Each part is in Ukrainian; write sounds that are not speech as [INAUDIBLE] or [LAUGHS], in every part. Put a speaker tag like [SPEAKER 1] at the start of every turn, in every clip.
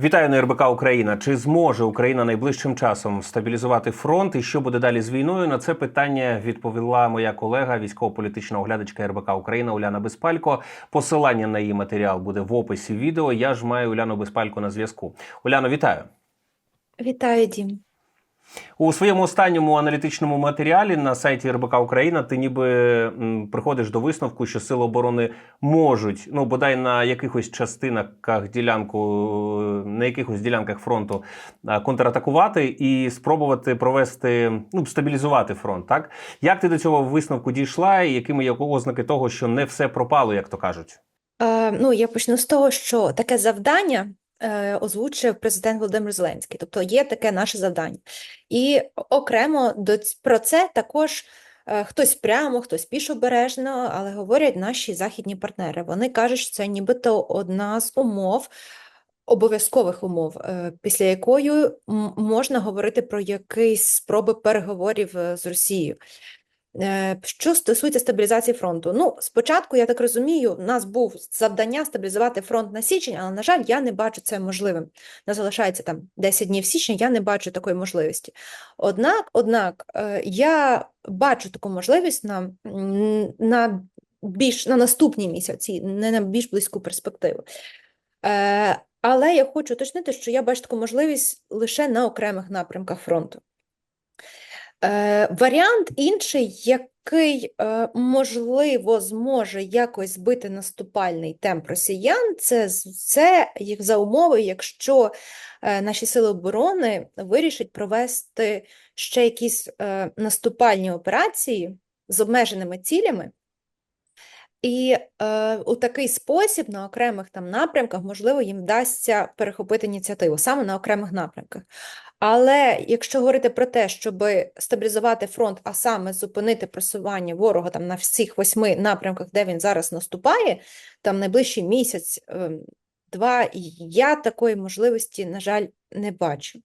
[SPEAKER 1] Вітаю на РБК Україна. Чи зможе Україна найближчим часом стабілізувати фронт? І що буде далі з війною? На це питання відповіла моя колега, військово-політична оглядачка РБК Україна Уляна Безпалько. Посилання на її матеріал буде в описі відео. Я ж маю Уляну Безпалько на зв'язку. Уляно, вітаю.
[SPEAKER 2] Вітаю, Дім.
[SPEAKER 1] У своєму останньому аналітичному матеріалі на сайті РБК Україна ти ніби приходиш до висновку, що сили оборони можуть, ну бодай на якихось частинах ділянку, на якихось ділянках фронту контратакувати і спробувати провести, ну стабілізувати фронт. Так як ти до цього висновку дійшла, і якими є ознаки того, що не все пропало, як то кажуть?
[SPEAKER 2] Е, ну, я почну з того, що таке завдання озвучив президент Володимир Зеленський. Тобто є таке наше завдання. І окремо до про це також е, хтось прямо, хтось більш обережно, але говорять наші західні партнери. Вони кажуть, що це нібито одна з умов. Обов'язкових умов, е, після якої можна говорити про якісь спроби переговорів е, з Росією. Е, Що стосується стабілізації фронту, ну спочатку, я так розумію, у нас був завдання стабілізувати фронт на січень, але на жаль, я не бачу це можливим. Нас залишається там 10 днів січня, я не бачу такої можливості. Однак, однак, е, я бачу таку можливість на, на більш на наступні місяці, не на більш близьку перспективу. Е, Але я хочу уточнити, що я бачу таку можливість лише на окремих напрямках фронту. Е, варіант інший, який, е, можливо, зможе якось збити наступальний темп росіян, це, це їх за умови, якщо е, наші сили оборони вирішать провести ще якісь е, наступальні операції з обмеженими цілями. І е, у такий спосіб на окремих там напрямках, можливо, їм вдасться перехопити ініціативу саме на окремих напрямках. Але якщо говорити про те, щоб стабілізувати фронт, а саме зупинити просування ворога там на всіх восьми напрямках, де він зараз наступає, там найближчий місяць, ем, два, я такої можливості, на жаль, не бачу.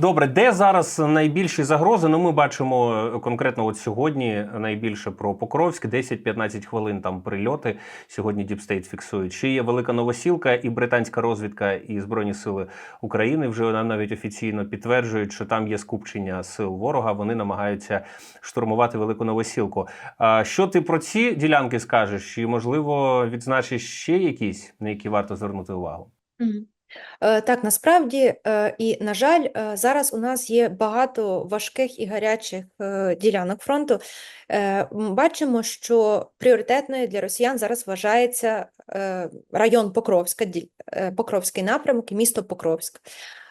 [SPEAKER 1] Добре, де зараз найбільші загрози? Ну, ми бачимо е, конкретно от сьогодні найбільше про Покровськ, 10-15 хвилин там прильоти. Сьогодні Діпстейт фіксують. Ще є велика новосілка, і британська розвідка і збройні сили України вже навіть офіційно підтверджують, що там є скупчення сил ворога. Вони намагаються штурмувати велику новосілку. А що ти про ці ділянки скажеш? І можливо відзначиш ще якісь, на які варто звернути увагу?
[SPEAKER 2] Мгм. Е, Так, насправді, е, і, на жаль, е, зараз у нас є багато важких і гарячих е, ділянок фронту. Е, Бачимо, що пріоритетною для росіян зараз вважається е, район Покровська, е, Покровський напрямок і місто Покровськ.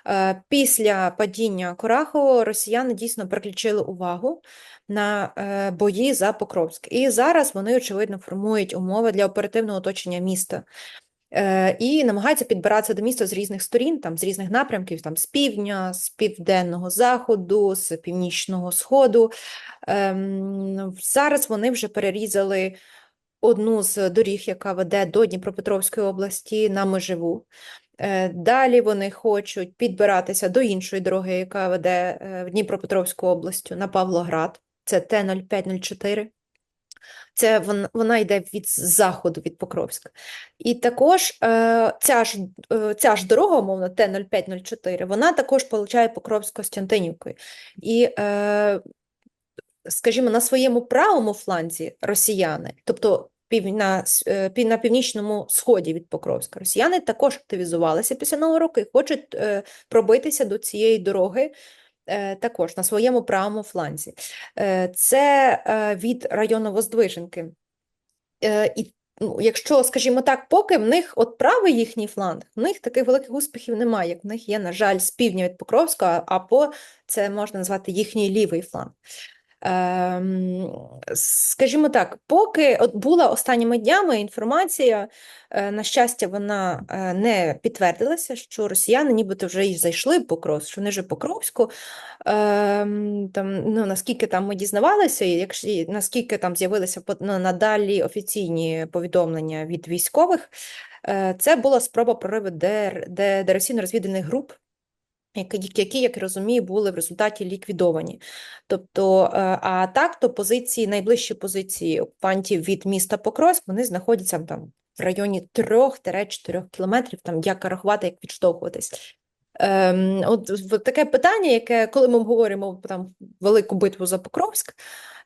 [SPEAKER 2] Е, Після падіння Курахового росіяни дійсно переключили увагу на е, бої за Покровськ. І зараз вони, очевидно, формують умови для оперативного оточення міста. Е, І намагаються підбиратися до міста з різних сторін, там з різних напрямків, там з півдня, з південного заходу, з північного сходу. Ем, Зараз вони вже перерізали одну з доріг, яка веде до Дніпропетровської області на Меживу. Е, Далі вони хочуть підбиратися до іншої дороги, яка веде е, в Дніпропетровську область на Павлоград. Це Т-0504. Це вона, вона йде від заходу, від Покровська. І також е, ця, ж, е, ця ж дорога, умовно, Т-0504, вона також получає Покровськ Костянтинівкою. І, е, скажімо, на своєму правому фланзі росіяни, тобто на, е, на північному сході від Покровська, росіяни також активізувалися після Нового року і хочуть е, пробитися до цієї дороги також на своєму правому фланзі. Е, Це е, від району Воздвиженки. Е, І ну, якщо, скажімо так, поки в них от правий їхній фланг, в них таких великих успіхів немає, як в них є, на жаль, з півдня від Покровська, або це можна назвати їхній лівий фланг. Ем, скажімо так, поки от була останніми днями інформація, е, на щастя, вона е, не підтвердилася, що росіяни нібито вже і зайшли в Покровськ, що вони вже Покровську. Ем, там, ну, наскільки там ми дізнавалися, і якщо, наскільки там з'явилися ну, надалі офіційні повідомлення від військових, е, це була спроба прориву дер, де, диверсійно-розвідувальних груп, які, як я розумію, були в результаті ліквідовані. Тобто, е, а так, то позиції, найближчі позиції окупантів від міста Покровськ, вони знаходяться там в районі 3-4 кілометрів, там як рахувати, як відштовхуватись. Ем, от, таке питання, яке, коли ми говоримо там велику битву за Покровськ,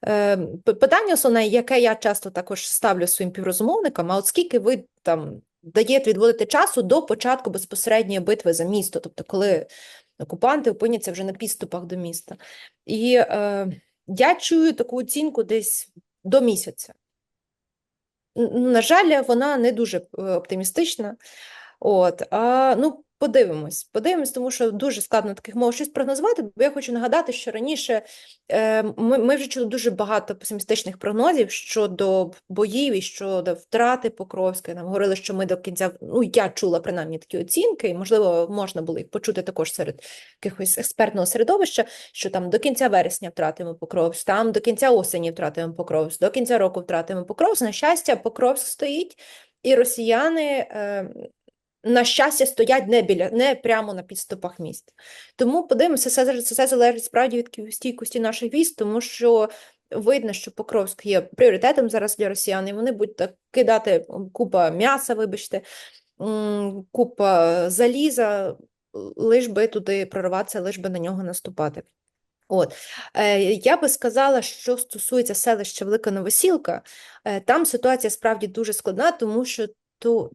[SPEAKER 2] ем, питання основне, яке я часто також ставлю своїм піврозмовникам, а от скільки ви там даєте відводити часу до початку безпосередньої битви за місто, тобто коли окупанти опиняться вже на підступах до міста. І е, я чую таку оцінку десь до місяця. На жаль, вона не дуже е, оптимістична. От, а, ну, подивимось, подивимось, тому що дуже складно таких мов щось прогнозувати, бо я хочу нагадати, що раніше е, ми, ми вже чули дуже багато песимістичних прогнозів щодо боїв і щодо втрати Покровська. Нам говорили, що ми до кінця, ну, я чула принаймні такі оцінки, і, можливо, можна було їх почути також серед якихось експертного середовища, що там до кінця вересня втратимо Покровськ, там до кінця осені втратимо Покровськ, до кінця року втратимо Покровськ. На щастя, Покровськ стоїть, і росіяни, е, на щастя, стоять не біля, не прямо на підступах міст. Тому подивимося, це, це, залежить справді від стійкості наших військ, тому що видно, що Покровськ є пріоритетом зараз для росіян, і вони будуть так кидати купа м'яса, вибачте, купа заліза, лиш би туди прорватися, лиш би на нього наступати. От. Е, я би сказала, що стосується селища Велика Новосілка, е, там ситуація справді дуже складна, тому що, то,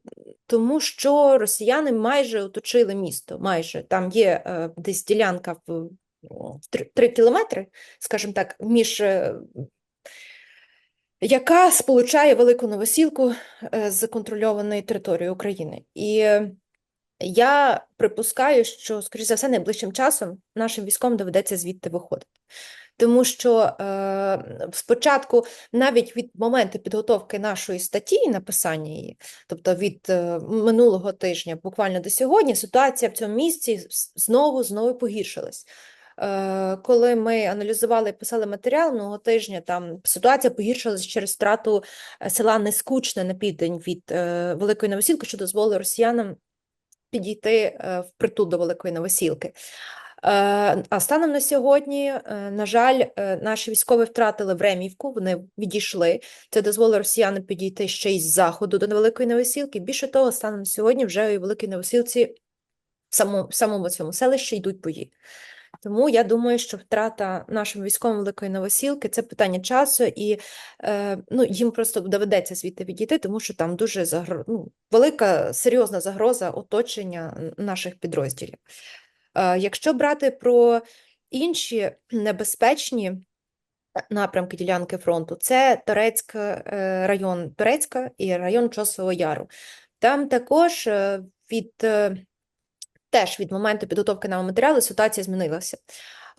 [SPEAKER 2] тому що росіяни майже оточили місто. Майже. Там є е, десь ділянка в, в 3 кілометри, скажімо так, між. е, яка сполучає Велику Новосілку е, з контрольованою територією України. І е, я припускаю, що, скоріш за все, найближчим часом нашим військом доведеться звідти виходити. Тому що е, спочатку, навіть від моменту підготовки нашої статті і написання її, тобто від е, минулого тижня, буквально до сьогодні, ситуація в цьому місці знову знову погіршилась. Е, коли ми аналізували і писали матеріал минулого тижня, там ситуація погіршилась через втрату е, села Нескучне на південь від е, Великої Новосілки, що дозволило росіянам підійти е, впритул до Великої Новосілки. Е, А станом на сьогодні, е, на жаль, е, наші військові втратили Времівку, вони відійшли. Це дозволило росіянам підійти ще й з заходу до Великої Новосілки. Більше того, станом на сьогодні вже в Великій Новосілці в самому, в самому цьому селищі йдуть бої. Тому я думаю, що втрата нашим військовим Великої Новосілки це питання часу, і е, ну, їм просто доведеться звідти відійти, тому що там дуже загро... ну, велика серйозна загроза оточення наших підрозділів. Е, якщо брати про інші небезпечні напрямки ділянки фронту, це Торецьк, е, район Торецька і район Чосового Яру. Там також е, від теж від моменту підготовки нам матеріалу ситуація змінилася.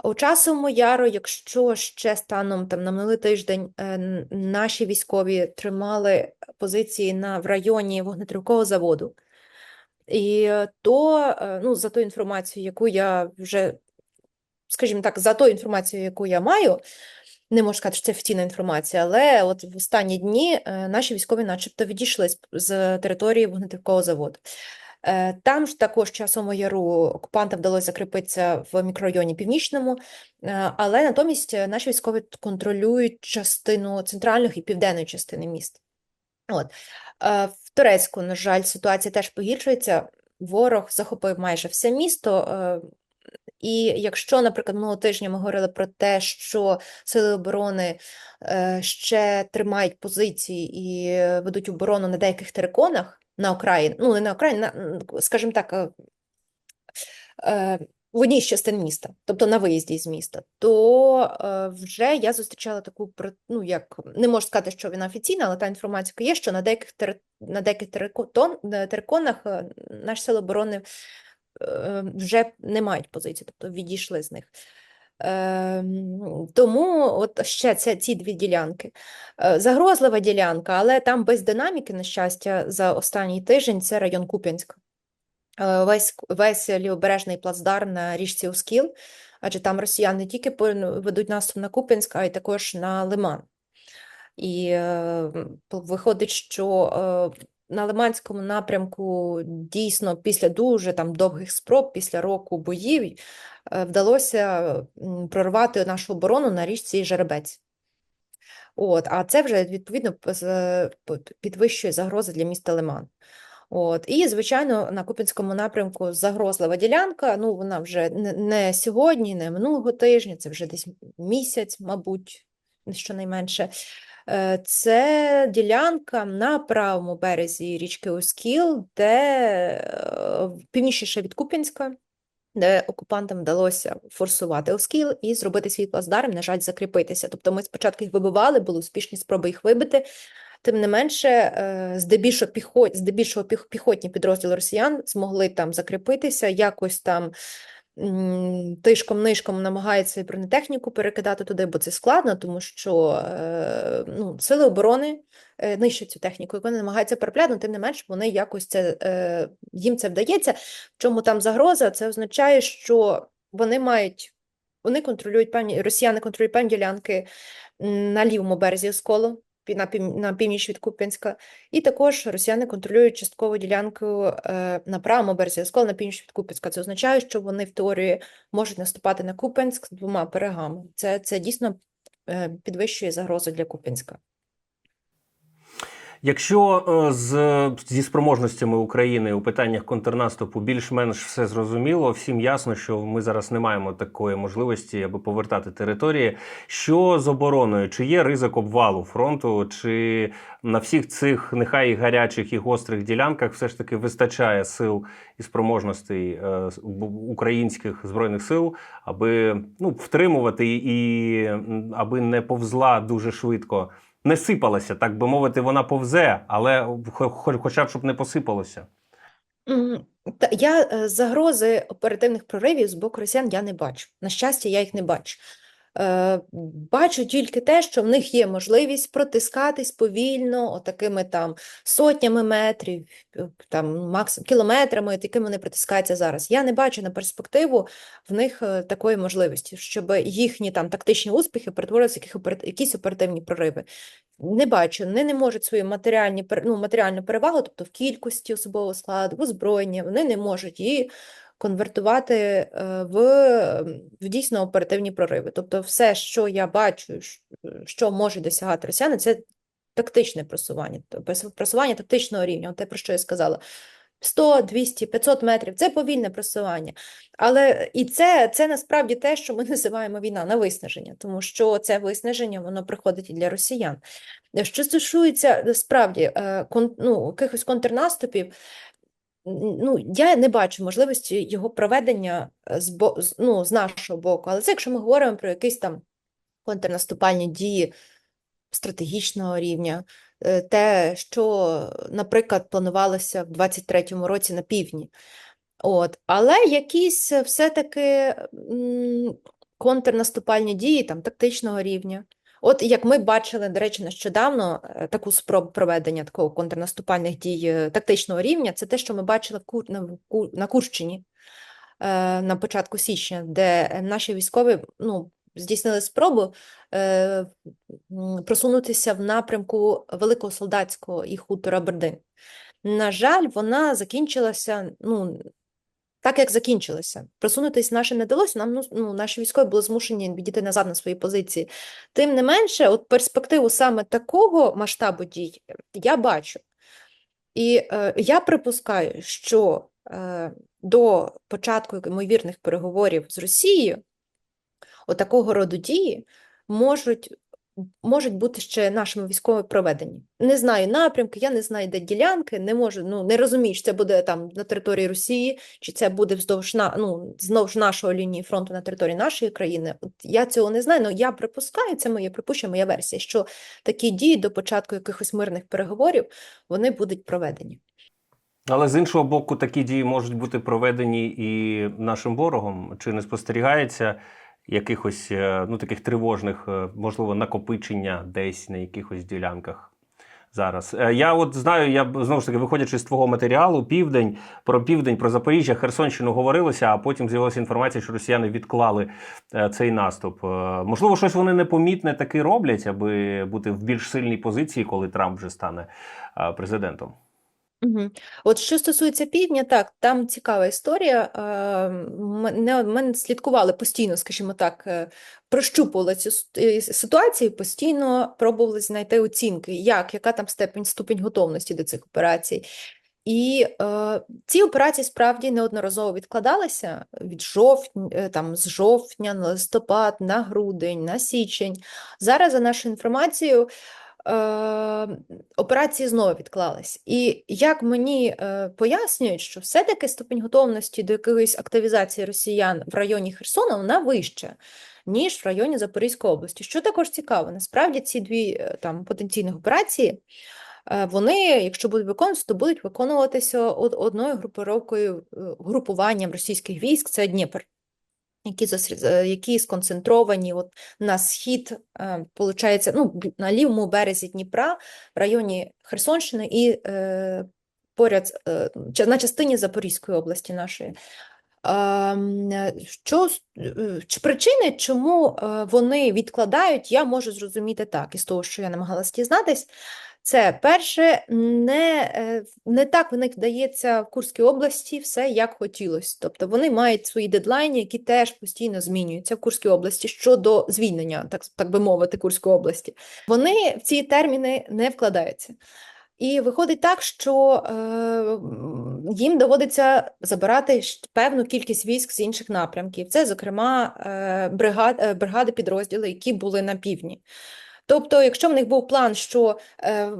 [SPEAKER 2] У часовому яру, якщо ще станом там на минулий тиждень наші військові тримали позиції на в районі вогнетривкового заводу, і е, то е, ну за ту інформацію, яку я вже, скажімо так, за ту інформацію, яку я маю, не можу сказати, що це офіційна інформація, але от в останні дні е, наші військові, начебто, відійшли з, території вогнетривкового заводу. Там ж також часом яру окупантам вдалося закріпитися в мікрорайоні Північному, але натомість наші військові контролюють частину центральної і південної частини міста. От. Турецьку, на жаль, ситуація теж погіршується. Ворог захопив майже все місто. е, І якщо, наприклад, минулого тижня ми говорили про те, що сили оборони е, ще тримають позиції і ведуть оборону на деяких териконах на окраїн, ну не на окраїн, скажімо так, е, в одній з частин міста, тобто на виїзді з міста, то е, вже я зустрічала таку ну як не можу сказати, що вона офіційна, але та інформація є, що на деяких на деяких е, териконах е, наші сили оборони е, вже не мають позиції, тобто відійшли з них. Ем, Тому от ще це, ці дві ділянки. Е, Загрозлива ділянка, але там без динаміки, на щастя, за останній тиждень це район Куп'янська. Е, Весь, весь лівобережний плацдарм на річці Оскіл, адже там росіяни не тільки ведуть наступ на Куп'янськ, а й також на Лиман. І е, виходить, що е, на Лиманському напрямку дійсно після дуже там довгих спроб, після року боїв, е, вдалося прорвати нашу оборону на річці Жеребець. От, а це вже відповідно підвищує загрози для міста Лиман. От, і, звичайно, на Куп'янському напрямку загрозлива ділянка. Ну, вона вже не, сьогодні, не минулого тижня, це вже десь місяць, мабуть, щонайменше. Е, Це ділянка на правому березі річки Оскіл, де е, північніше від Куп'янська, де окупантам вдалося форсувати Оскіл і зробити свій плацдарм, на жаль, закріпитися. Тобто ми спочатку їх вибивали, були успішні спроби їх вибити. Тим не менше, е, здебільшого піхот, здебільшого піхотні підрозділи росіян змогли там закріпитися, якось там тишком-нишком намагаються бронетехніку перекидати туди, бо це складно, тому що е, ну, сили оборони е, нищать цю техніку, і вони намагаються перепляти, тим не менш вони якось це їм це вдається. В чому там загроза? Це означає, що вони мають. Вони контролюють певні росіяни контролюють певні ділянки на лівому березі Осколу, на, пів, на північ від Куп'янська, і також росіяни контролюють часткову ділянку е, на правому березі Осколу, на північ від Куп'янська. Це означає, що вони в теорії можуть наступати на Куп'янськ з двома берегами. Це, це дійсно е, підвищує загрозу для Куп'янська.
[SPEAKER 1] Якщо е, з, зі спроможностями України у питаннях контрнаступу більш-менш все зрозуміло, всім ясно, що ми зараз не маємо такої можливості, аби повертати території. Що з обороною? Чи є ризик обвалу фронту? Чи на всіх цих нехай і гарячих і гострих ділянках все ж таки вистачає сил і спроможностей е, українських збройних сил, аби ну втримувати і аби не повзла дуже швидко? Не сипалася, так би мовити, вона повзе, але хо- хо- хоча б щоб не посипалося.
[SPEAKER 2] Та я е, загрози оперативних проривів з боку росіян я не бачу. На щастя, я їх не бачу. Е, Бачу тільки те, що в них є можливість протискатись повільно, отакими там сотнями метрів, там максимум кілометрами, якими вони притискаються зараз. Я не бачу на перспективу в них е, такої можливості, щоб їхні там тактичні успіхи перетворилися в якісь оперативні прориви. Не бачу, вони не можуть свою матеріальні, ну, матеріальну перевагу, тобто в кількості особового складу, в озброєнні, вони не можуть її конвертувати е, в, в дійсно оперативні прориви.Тобто все, що я бачу, що можуть досягати росіяни, це тактичне просування, тобто просування тактичного рівня, те, про що я сказала. 100, 200, 500 метрів це повільне просування. Але і це, це насправді те, що ми [LAUGHS] називаємо війна на виснаження, тому що це виснаження воно приходить і для росіян. Що стосується справді е, кон, ну, якихось контрнаступів, ну, я не бачу можливості його проведення е, з, ну, з нашого боку. Але це якщо ми говоримо про якісь там контрнаступальні дії стратегічного рівня, е, те, що, наприклад, планувалося в 23-му році на півдні. От, але якісь е, все-таки контрнаступальні дії там тактичного рівня. От як ми бачили, до речі, нещодавно е, таку спробу проведення такого контрнаступальних дій е, тактичного рівня, це те, що ми бачили на, Курщині е, на початку січня, де наші військові ну, здійснили спробу просунутися в напрямку Великого Солдатського і хутора Бердин. На жаль, вона закінчилася, ну, так як закінчилася. Просунутися нашим не вдалося, нам ну, ну, наші військові були змушені відійти назад на свої позиції. Тим не менше, от перспективу саме такого масштабу дій е, я бачу. І е, я припускаю, що е, до початку ймовірних переговорів з Росією отакого роду дії можуть, можуть бути ще нашими військовими проведені. Не знаю напрямки, я не знаю, де ділянки, не можу, ну не розумію, чи це буде там на території Росії, чи це буде вздовж на, ну, вздовж нашої лінії фронту на території нашої країни. От я цього не знаю, але я припускаю, це моє припущення, моя версія, що такі дії до початку якихось мирних переговорів вони будуть проведені.
[SPEAKER 1] Але з іншого боку, такі дії можуть бути проведені і нашим ворогом. Чи не спостерігається якихось е, ну таких тривожних, е, можливо, накопичення десь на якихось ділянках? Зараз Е, я от знаю, я знову ж таки, виходячи з твого матеріалу, південь про південь, про Запоріжжя, Херсонщину говорилося, а потім з'явилася інформація, що росіяни відклали цей наступ. Можливо, щось вони непомітне таки роблять, аби бути в більш сильній позиції, коли Трамп вже стане президентом.
[SPEAKER 2] Угу. От що стосується півдня, так, там цікава історія. Е, Ми, ми слідкували постійно, скажімо так, е, прощупували цю е, ситуацію, постійно пробували знайти оцінки, як, яка там степень, ступінь готовності до цих операцій. І е, ці операції справді неодноразово відкладалися від жовтня, е, там, з жовтня на листопад, на грудень, на січень. Зараз, за нашою інформацією, операції знову відклались. І як мені е, пояснюють, що все-таки ступінь готовності до якоїсь активізації росіян в районі Херсона вона вища, ніж в районі Запорізької області. Що також цікаво, насправді ці дві е, там потенційних операції. е, Вони, якщо будуть виконуватися, то будуть виконуватися од- одною групировкою, е, групуванням російських військ, це Дніпр, які, зосрі- е, які сконцентровані от на схід, е, ну, на лівому березі Дніпра, в районі Херсонщини і е, поряд е, на частині Запорізької області нашої. Е, Що, чи причини, чому вони відкладають, я можу зрозуміти так, із того, що я намагалась дізнатись. Це перше, не, е, не так в них вдається в Курській області все як хотілося. Тобто вони мають свої дедлайни, які теж постійно змінюються в Курській області щодо звільнення, так, так би мовити, Курської області. Вони в ці терміни не вкладаються. І виходить так, що е, їм доводиться забирати певну кількість військ з інших напрямків. Це, зокрема, е, бригад, е, бригади підрозділи, які були на півдні. Тобто, якщо в них був план, що е,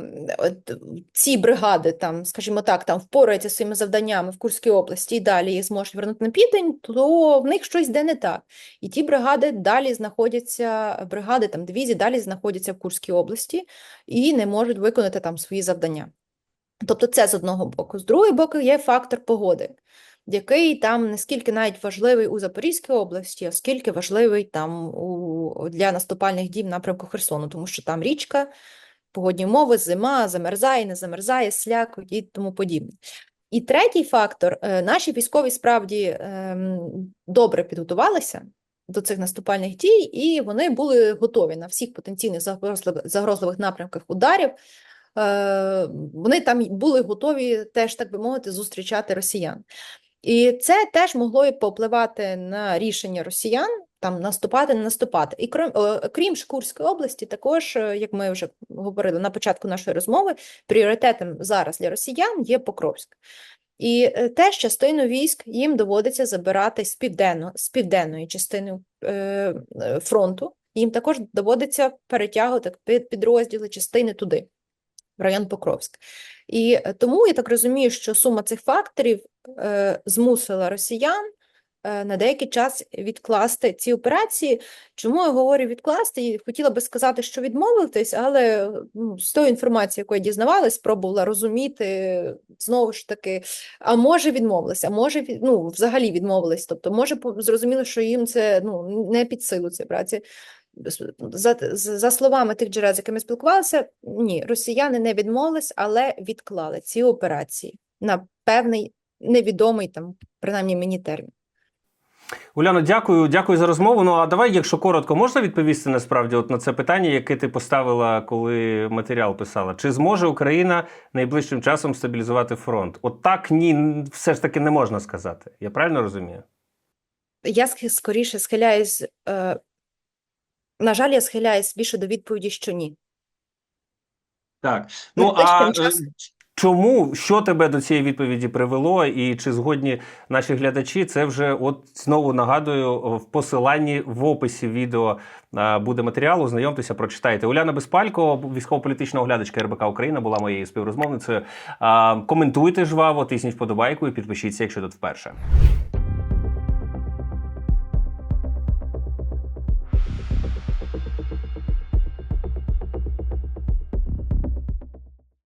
[SPEAKER 2] ці бригади, там, скажімо так, там впораються своїми завданнями в Курській області і далі їх зможуть вернути на південь, то в них щось йде не так. І ті бригади далі знаходяться, бригади там дивізії далі знаходяться в Курській області і не можуть виконати там свої завдання. Тобто це з одного боку. З другого боку є фактор погоди, який там не скільки навіть важливий у Запорізькій області, а скільки важливий там у, для наступальних дій в напрямку Херсону, тому що там річка, погодні умови, зима, замерзає, не замерзає, сляк і тому подібне. І третій фактор, е, наші військові справді ем, добре підготувалися до цих наступальних дій, і вони були готові на всіх потенційних загрозливих, загрозливих напрямках ударів. Е, Вони там були готові теж, так би мовити, зустрічати росіян. І це теж могло і попливати на рішення росіян там наступати, не наступати. І крім, е, крім Шкурської області, також, е, як ми вже говорили на початку нашої розмови, пріоритетом зараз для росіян є Покровськ. І е, теж частину військ їм доводиться забирати з південно, з південної частини е, фронту. Їм також доводиться перетягувати під- підрозділи частини туди, в район Покровськ. І тому я так розумію, що сума цих факторів змусила росіян е, на деякий час відкласти ці операції. Чому я говорю відкласти? І хотіла би сказати, що відмовитись, але ну, з тої інформації, яку я дізнавалась, спробувала розуміти знову ж таки, а може відмовилися, а може ну, взагалі відмовились. Тобто, може зрозуміло, що їм це ну, не під силу ці праці. За за словами тих джерел, з якими спілкувалися, ні, росіяни не відмовились, але відклали ці операції на певний невідомий там, принаймні мені термін.
[SPEAKER 1] Уляно, дякую, дякую за розмову. Ну а давай, якщо коротко, можна відповісти насправді от на це питання, яке ти поставила, коли матеріал писала. Чи зможе Україна найближчим часом стабілізувати фронт? От так ні, все ж таки не можна сказати. Я правильно розумію?
[SPEAKER 2] Я скоріше схиляюсь, е, на жаль, я схиляюсь більше до відповіді, що ні.
[SPEAKER 1] Так. Ну а
[SPEAKER 2] Найближчим
[SPEAKER 1] е,
[SPEAKER 2] часом-
[SPEAKER 1] чому що тебе до цієї відповіді привело, і чи згодні наші глядачі? Це вже от знову нагадую в посиланні в описі відео буде матеріал. Ознайомтеся, прочитайте. Уляна Безпалько, військово-політична оглядачка РБК Україна, була моєю співрозмовницею. Коментуйте жваво, тисніть вподобайку і підпишіться, якщо тут вперше.